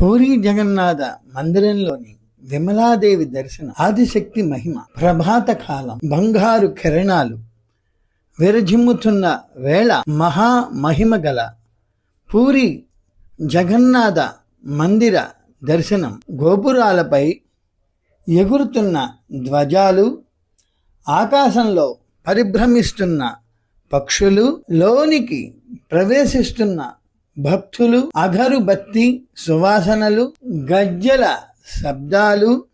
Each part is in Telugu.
పూరి జగన్నాథ మందిరంలోని విమలాదేవి దర్శనం ఆదిశక్తి మహిమ ప్రభాత కాలం బంగారు కిరణాలు విరజిమ్ముతున్న వేళ మహా మహిమ గల పూరి జగన్నాథ మందిర దర్శనం గోపురాలపై ఎగురుతున్న ధ్వజాలు ఆకాశంలో పరిభ్రమిస్తున్న పక్షులు లోనికి ప్రవేశిస్తున్న భక్తులు అగరుబత్తి సువాసనలు గజ్జల శబ్దాలు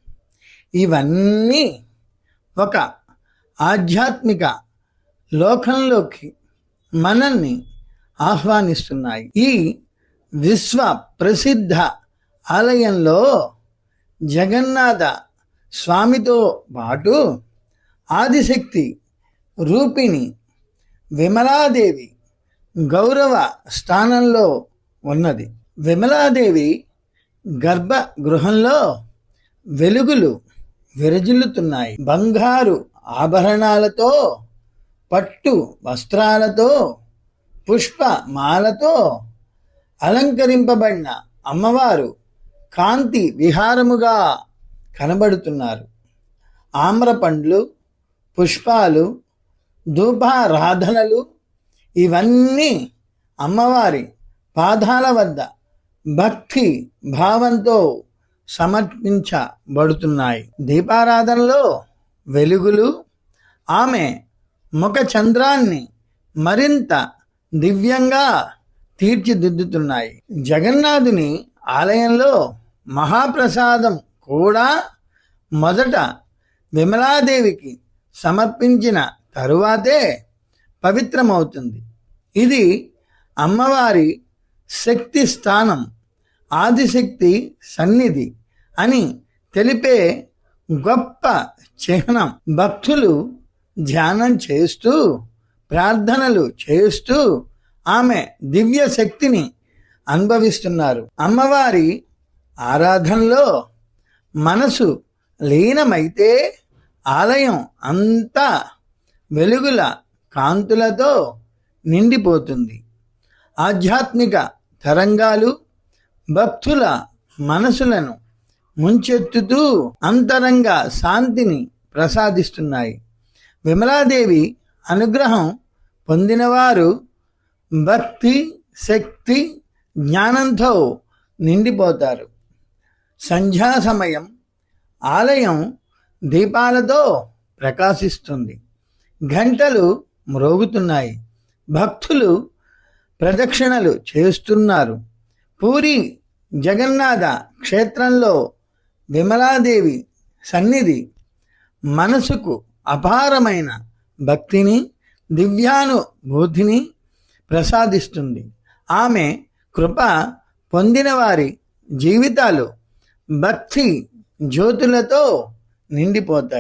ఇవన్నీ ఒక ఆధ్యాత్మిక లోకంలోకి మనల్ని ఆహ్వానిస్తున్నాయి. ఈ విశ్వ ప్రసిద్ధ ఆలయంలో జగన్నాథ స్వామితో పాటు ఆదిశక్తి రూపిణి విమలాదేవి గౌరవ స్థానంలో ఉన్నది. విమలాదేవి గర్భగృహంలో వెలుగులు విరజిల్లుతున్నాయి. బంగారు ఆభరణాలతో పట్టు వస్త్రాలతో పుష్పమాలతో అలంకరింపబడిన అమ్మవారు కాంతి విహారముగా కనబడుతున్నారు. ఆమ్రపండ్లు పుష్పాలు ధూపారాధనలు ఇవన్నీ అమ్మవారి పాదాల వద్ద భక్తి భావంతో సమర్పించబడుతున్నాయి. దీపారాధనలో వెలుగులు ఆమె ముఖ చంద్రాన్ని మరింత దివ్యంగా తీర్చిదిద్దుతున్నాయి. జగన్నాథుని ఆలయంలో మహాప్రసాదం కూడా మొదట విమలాదేవికి సమర్పించిన తరువాతే పవిత్రమవుతుంది. ఇది అమ్మవారి శక్తి స్థానం ఆదిశక్తి సన్నిధి అని తెలిపే గొప్ప చిహ్నం. భక్తులు ధ్యానం చేస్తూ ప్రార్థనలు చేస్తూ ఆమె దివ్య శక్తిని అనుభవిస్తున్నారు. అమ్మవారి ఆరాధనలో మనసు లీనమైతే ఆలయం అంతా వెలుగుల కాంతులతో నిండిపోతుంది. ఆధ్యాత్మిక తరంగాలు భక్తుల మనసులను ముంచెత్తుతూ అంతరంగ శాంతిని ప్రసాదిస్తున్నాయి. విమలాదేవి అనుగ్రహం పొందినవారు భక్తి శక్తి జ్ఞానంతో నిండిపోతారు. సంధ్యా సమయం ఆలయం దీపాలతో ప్రకాశిస్తుంది. గంటలు మ్రోగుతున్నాయి. భక్తులు ప్రదక్షిణలు చేస్తున్నారు. పూరి జగన్నాథ క్షేత్రంలో విమలాదేవి సన్నిధి మనసుకు అపారమైన భక్తిని దివ్యానుభూతిని ప్రసాదిస్తుంది. ఆమె కృప పొందిన వారి జీవితాలు భక్తి జ్యోతులతో నిండిపోతాయి.